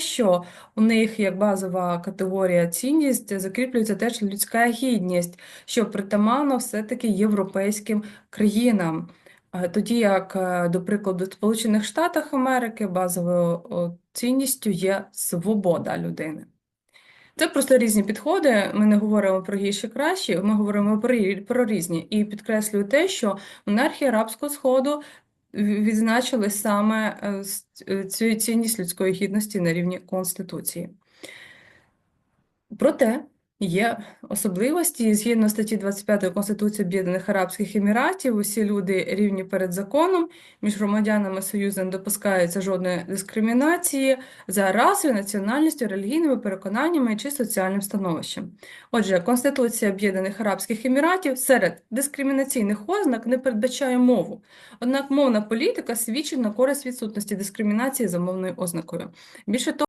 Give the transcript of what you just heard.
що у них як базова категорія цінність закріплюється теж людська гідність, що притаманно все-таки європейським країнам. Е, Тоді як, е, до прикладу, в Сполучених Штатах Америки базовою цінністю є свобода людини. Це просто різні підходи. Ми не говоримо про гірші кращі, ми говоримо про, про різні. І підкреслюю те, що монархії Арабського Сходу відзначили саме е, е, цю цінність людської гідності на рівні Конституції. Проте є особливості. Згідно статті 25 Конституції Об'єднаних Арабських Еміратів, усі люди рівні перед законом, між громадянами Союзу не допускається жодної дискримінації за расою, національністю, релігійними переконаннями чи соціальним становищем. Отже, Конституція Об'єднаних Арабських Еміратів серед дискримінаційних ознак не передбачає мову. Однак мовна політика свідчить на користь відсутності дискримінації за мовною ознакою. Більше того,